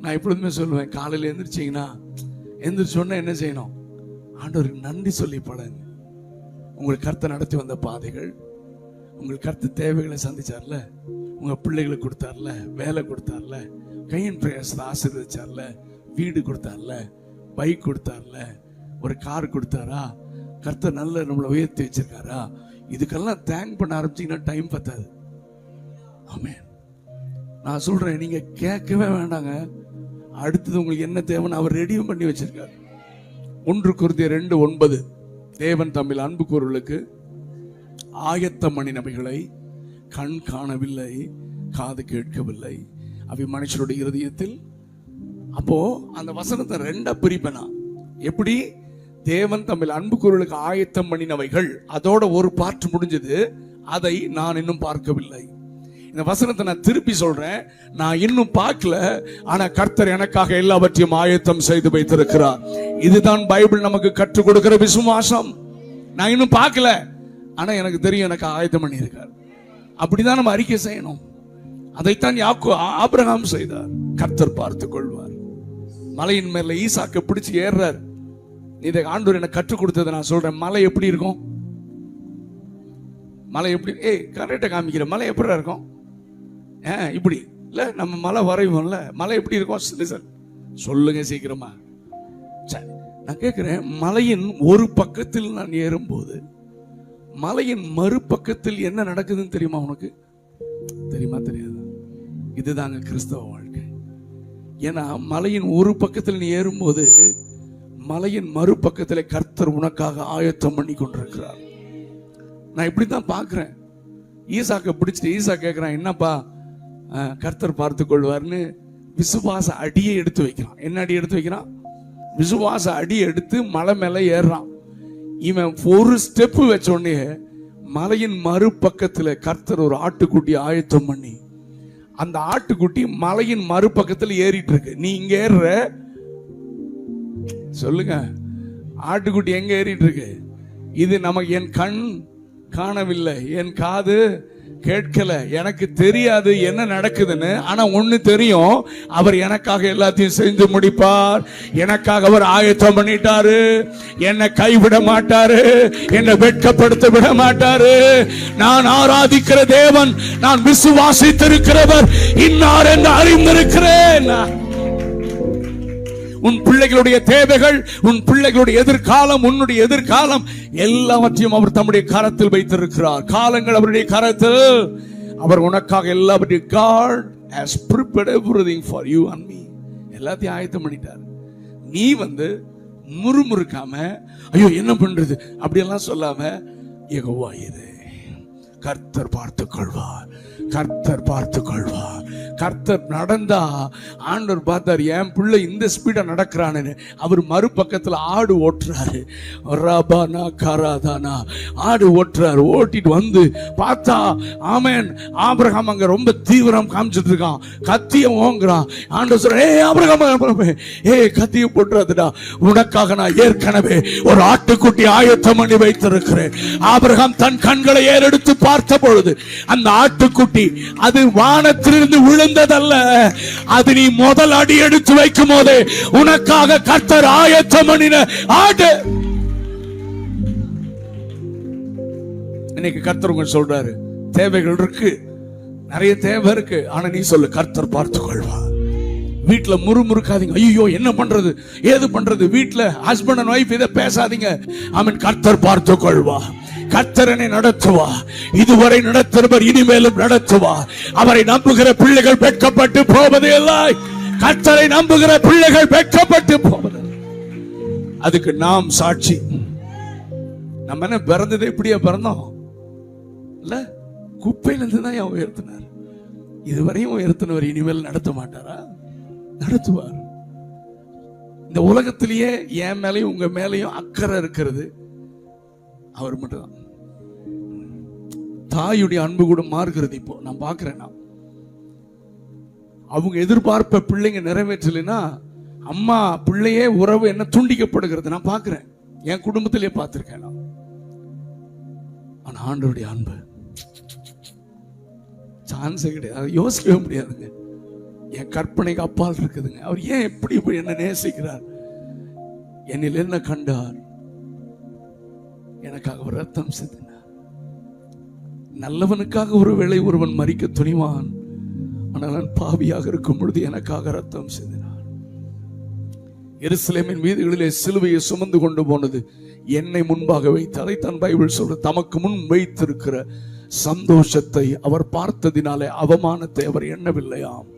நான் எப்பொழுதுமே சொல்லுவேன் காலையில் எழுந்திரிச்சிங்கன்னா எந்திரிச்சோன்னா என்ன செய்யணும்? ஆண்டவருக்கு நன்றி சொல்லி பழங்க உங்களுக்கு கருத்தை நடத்தி வந்த பாதைகள் உங்களுக்கு கருத்து தேவைகளை சந்திச்சார்ல உங்கள் பிள்ளைகளுக்கு கொடுத்தார்ல வேலை கொடுத்தார்ல கையின் பிரயாசத்தை ஆசீர்வதிச்சார்ல வீடு கொடுத்தார்ல பைக் கொடுத்தார்ல ஒரு கார் கொடுத்தாரா? கர்த்தர் நல்ல நம்மளை உயர்த்தி வச்சிருக்காரா? இதுக்கெல்லாம் தேங்க் பண்ண ஆரம்பிச்சீங்கன்னா டைம் பத்தாது. ஆமே நான் சொல்றேன் நீங்க கேட்கவே வேண்டாங்க. அடுத்தது உங்களுக்கு என்ன தேவைன்னு அவர் ரெடியும் பண்ணி வச்சிருக்காரு. ஒன்று குருதிய ரெண்டு ஒன்பது. தேவன் தமிழ் அன்பு கூறுகளுக்கு ஆயத்த மணிநபைகளை கண் காணவில்லை காது கேட்கவில்லை. அவை மனுஷருடைய இருதயத்தில் அப்போ அந்த வசனத்தை ரெண்டா பிரிப்பேனா? எப்படி? தேவன் தமிழ் அன்பு கூறுகளுக்கு ஆயத்தம் பண்ணினவைகள் அதோட ஒரு பார்ட் முடிஞ்சது. அதை நான் இன்னும் பார்க்கவில்லை. இந்த வசனத்தை நான் திருப்பி சொல்றேன். நான் இன்னும் பார்க்கல. ஆனா கர்த்தர் எனக்காக எல்லாவற்றையும் ஆயத்தம் செய்து வைத்திருக்கிறார். இதுதான் பைபிள் நமக்கு கற்றுக் கொடுக்கிற விசுவாசம். நான் இன்னும் பார்க்கல. ஆனா எனக்கு தெரியும் எனக்கு ஆயத்தம் பண்ணியிருக்கார். அப்படிதான் நம்ம அறிக்கை செய்யணும். அதைத்தான் யாக்கோ ஆபிரகாம் செய்தார். கர்த்தர் பார்த்து கொள்வார். மலையின் மேல ஈசாக்க பிடிச்சு ஏறுறார். இதை ஆண்டவர் எனக்கு கற்றுக் கொடுத்ததை நான் சொல்றேன். மலை எப்படி இருக்கும்? மலை எப்படி ஏய் கரெக்டாக காமிக்கிற மலை எப்படி இருக்கும்? இப்படி. இல்லை நம்ம மலை வரைவோம்ல மலை எப்படி இருக்கும்? சார் சொல்லுங்க சீக்கிரமா. சரி நான் கேட்குறேன் மலையின் ஒரு பக்கத்தில் நான் ஏறும்போது மலையின் மறுபக்கத்தில் என்ன நடக்குதுன்னு தெரியுமா உனக்கு? தெரியுமா தெரியாது. இதுதாங்க கிறிஸ்தவ வாழ்க்கை. ஏன்னா மலையின் ஒரு பக்கத்தில் நீ ஏறும்போது மலையின் மறுபக்கத்தில் கர்த்தர் உனக்காக ஆயத்தம் பண்ணி கொண்டிருக்கிறார். நான் இப்படி தான் பார்க்குறேன். ஈசாக்கை பிடிச்சிட்டு ஈசா கேட்குறான் என்னப்பா கர்த்தர் பார்த்து கொள்வார்னு விசுவாச அடியை எடுத்து வைக்கிறான். என்ன அடி எடுத்து வைக்கிறான்? விசுவாச அடி எடுத்து மலை மேலே ஏறுறான். இவன் ஒரு ஸ்டெப்பு வச்ச உடனே மலையின் மறுபக்கத்தில் கர்த்தர் ஒரு ஆட்டுக்குட்டி ஆயத்தம் பண்ணி அந்த ஆட்டுக்குட்டி மலையின் மறுபக்கத்தில் ஏறிட்டு இருக்கு நீ இங்க ஏறுற? சொல்லுங்க. ஆட்டுக்குட்டி எங்க ஏறிட்டு இருக்கு இது நமக்கு என் கண் காணவில்லை. என் காது கேட்கல. எனக்கு தெரியாது என்ன நடக்குதுன்னு ஆனா ஒண்ணு தெரியும். அவர் எனக்காக எல்லாத்தையும் செஞ்சு முடிப்பார். எனக்காக அவர் ஆயத்தம் பண்ணிட்டாரு. என்னை கைவிட மாட்டாரு. என்னை வெட்கப்படுத்த விட மாட்டாரு. நான் ஆராதிக்கிற தேவன் நான் விசுவாசித்திருக்கிறவர் இன்னார் என்று அறிந்திருக்கிறேன். உன் பிள்ளைகளுடைய தேவைகள் உன் பிள்ளைகளுடைய எதிர்காலம் உன்னுடைய எதிர்காலம் எல்லாவற்றையும் அவர் தம்முடைய கரத்தில் வைத்திருக்கிறார். காலங்கள் அவருடைய கரத்தில். அவர் உனக்காக எல்லாவற்றையும் God has prepared everything for you and me. எல்லாத்தையும் ஆயத்தம் பண்ணிட்டார். நீ வந்து முறுமுறுக்காம ஐயோ என்ன பண்றது? அப்படியெல்லாம் சொல்லாம யெகோவா இரு. கர்த்தர் பார்த்துக் கொள்வார் கர்த்தர் பார்த்துக் கொள்வார் கர்த்தர் நடந்தா ஆண்டவர் பார்த்தார் என் பிள்ளை இந்த ஸ்பீடா நடக்கிறான்னு அவர் மறுபக்கத்தில் ஆடு ஓட்டுறாரு. ராபானா காராதானா ஆடு ஓட்டுறாரு. ஓட்டிட்டு வந்து பார்த்தா ஆமேன். ஆபிரகாம் அங்க ரொம்ப தீவிரம் காமிச்சிட்டு இருக்கான். கத்திய ஓங்குறான். ஆண்டவர் சொல்ற ஏ ஆபிரகாம் ஏ ஏய் கத்திய போட்டுறாதுடா. உனக்காக நான் ஏற்கனவே ஒரு ஆட்டுக்குட்டி ஆயத்தம் பண்ணி வைத்திருக்கிறேன். ஆபிரகாம் தன் கண்களை ஏறெடுத்து பார்த்த பொழுது அந்த ஆட்டுக்குட்டி அது வானத்திலிருந்து விழுந்ததல்ல அது நீ முதல் அடி எடுத்து வைக்கும் போதே உனக்காக கர்த்தர் ஆயத்தம் பண்ணின ஆடு. இன்னைக்கு கர்த்தர் உங்க சொல்றாரு. தேவைகள் இருக்கு. நிறைய தேவை இருக்கு. ஆனா நீ சொல்லு கர்த்தர் பார்த்து கொள்வா வீட்டில் முறுமுறுக்காதீங்க. ஐயோ என்ன பண்றது? ஏது பண்றது? வீட்டில் ஹஸ்பண்ட் அண்ட் ஒய்ஃப் இதை பேசாதீங்க. அவன் கர்த்தர் பார்த்து கொள்வா கர்த்தரனை நடத்துவா. இதுவரை நடத்துறவர் இனிமேலும் நடத்துவா. அவரை நம்புகிற பிள்ளைகள் வெட்கப்பட்டு போவது இல்லை. கர்த்தரை நம்புகிற பிள்ளைகள் வெட்கப்பட்டு போவது அதுக்கு நாம் சாட்சி. நம்ம என்ன பிறந்தது இப்படியே பிறந்தோம்? இல்ல குப்பையிலிருந்து தான் என் உயர்த்தினார்? இதுவரையும் உயர்த்தினவர் இனிமேல் நடத்த மாட்டாரா? நடத்துவார். இந்த உலகத்திலேயே என் மேலையும் உங்க மேலையும் அக்கறை இருக்கிறது. அவர் மட்டும்தான். தாயுடைய அன்பு கூட மாறுகிறது இப்போ. நான் பார்க்குறேன் நான். அவங்க எதிர்பார்ப்ப பிள்ளைங்க நிறைவேற்றலைன்னா அம்மா பிள்ளையே உறவு என்ன துண்டிக்கப்படுகிறது நான் பார்க்குறேன். என் குடும்பத்திலே பார்த்துருக்கேன் நான். ஆனா ஆண்டவருடைய அன்பு. சான்ஸே கிடையாது. அதை யோசிக்கவே முடியாதுங்க. என் கற்பனைக்கு அப்பால் இருக்குதுங்க. அவர் ஏன் எப்படி இப்படி என்ன நேசிக்கிறார்? என்னில் என்ன கண்டார்? எனக்காக ஒரு ரத்தம் சிந்தினார் நல்லவனுக்காக ஒரு வேளை ஒருவன் மறிக்க துணிவான். ஆனால் நான் பாவியாக இருக்கும் பொழுது எனக்காக ரத்தம் செய்தினான் எருசலேமின் வீதிகளிலே சிலுவையை சுமந்து கொண்டு போனது என்னை முன்பாக வைத்து அதைத்தான் பைபிள் சொல்ற தமக்கு முன் வைத்திருக்கிற சந்தோஷத்தை அவர் பார்த்ததினாலே அவமானத்தை அவர் எண்ணவில்லையாம்.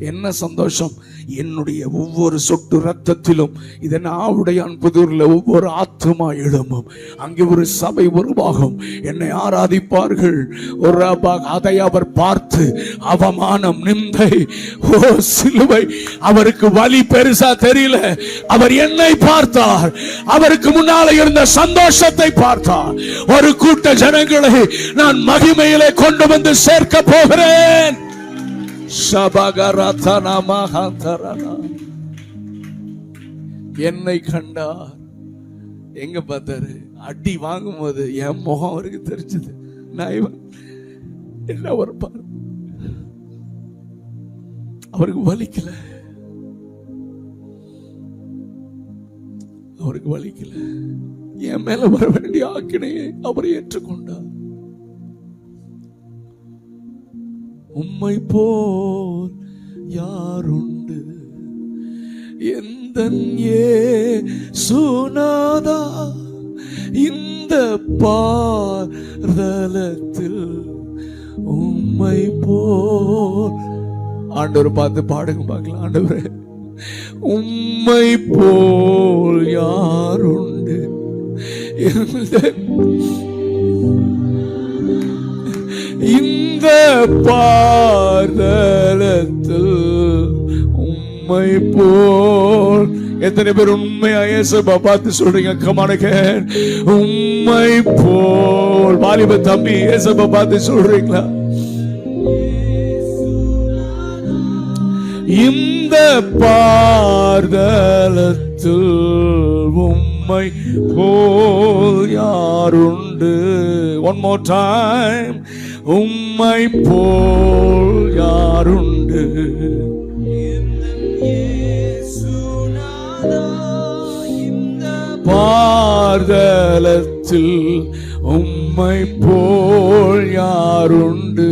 என்ன சந்தோஷம்? என்னுடைய ஒவ்வொரு சொட்டு ரத்தத்திலும் இதன் ஆவுடையான் அன்புதூரில் ஒவ்வொரு ஆத்துமா எழும்பும். அங்கே ஒரு சபை உருவாகும். என்னை ஆராதிப்பார்கள். ஒரு அதை அவர் பார்த்து அவமானம் நிந்தை ஓ சிலுவை அவருக்கு வலி பெருசா தெரியல. அவர் என்னை பார்த்தார். அவருக்கு முன்னால இருந்த சந்தோஷத்தை பார்த்தார். ஒரு கூட்ட ஜனங்களை நான் மகிமையிலே கொண்டு வந்து சேர்க்க போகிறேன். என்னை கண்டார். எங்க பார்த்தாரு? அடி வாங்கும்போது என் முகம் அவருக்கு தெரிஞ்சது. நான் இவன் என்ன ஒரு அவருக்கு வலிக்கல. அவருக்கு வலிக்கல. என் மேல வர வேண்டிய ஆக்கினையை அவர் ஏற்றுக்கொண்டார். உம்மை போல் யாருண்டு? எந்த சுனாதா இந்த பார்தலத்தில் உம்மை போல் ஆண்டவர் பார்த்து பாடுங்க பார்க்கலாம் ஆண்டவர். உம்மை போல் யாருண்டு? இந்த இந்த பார்தலத்தில் உம்மை போல். எத்தனை பேர் உண்மையா இயேசுப்பா பார்த்து சொல்றீங்க? கமானுக்கு உம்மை போல். வாலிப தம்பி ஏசப்பா பார்த்து சொல்றீங்களா? இந்த பார்தலத்தில் உம்மை போல் யாருண்டு? ஒன் மோர் டைம் உம்மை போல் யாருண்டு? பார்தலத்தில் உம்மை போல் யாருண்டு?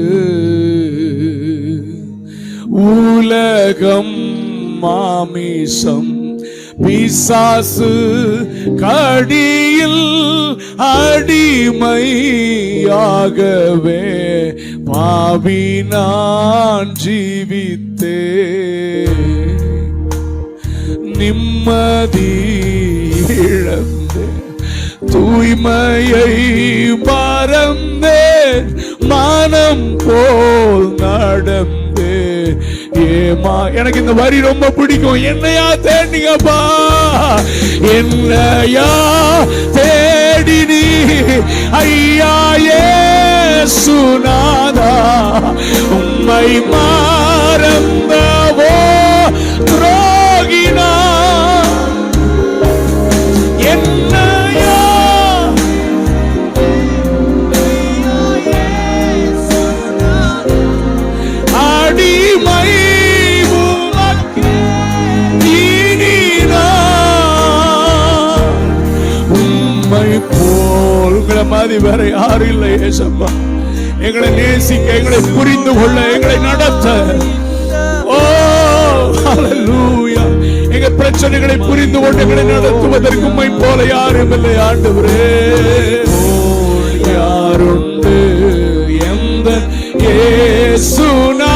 உலகம் மாமிசம் பிசாசு கடியில் அடிமையாகவே பாவி நான் ஜீவித்தே. நிம்மதி இழந்தேன் தூய்மையை பறந்தேன் மனம் போல் நடந்தே. ஏமா எனக்கு இந்த வரி ரொம்ப பிடிக்கும். என்னையா தேடிங்கப்பா என்னையா தேடி நீ. ஐயா சுனாதா உம்மை மாறந்தவோ துரோகினா யாரும் இல்லை ஏசப்பா. எங்களை நேசிக்க எங்களை புரிந்து கொள்ள எங்களை நடத்த. ஓ எங்க பிரச்சனைகளை புரிந்து கொண்டு எங்களை நடத்துவதற்கு உம்மை போல யாரும் இல்லை ஆண்டவரே. யாருண்டு எந்த ஏசுனா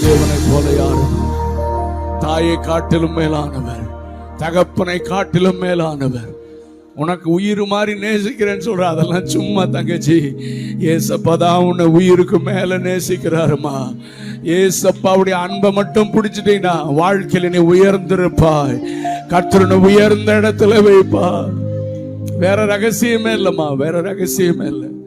தேவனை போல யாரும். தாயை காட்டிலும் மேலானவர். தகப்பனை காட்டிலும் மேலானவர். உனக்கு உயிர் மாதிரி நேசிக்கிறேன்னு சொல்ற அதெல்லாம் சும்மா தங்கச்சி. ஏசப்பா உன்னை உயிருக்கு மேல நேசிக்கிறாருமா. ஏசப்பாவுடைய அன்பை மட்டும் பிடிச்சிட்டீங்கன்னா வாழ்க்கையில நீ உயர்ந்திருப்பாய். கர்த்தருனை உயர்ந்த இடத்துல வைப்பா வேற ரகசியமே இல்லம்மா வேற ரகசியமே இல்லை.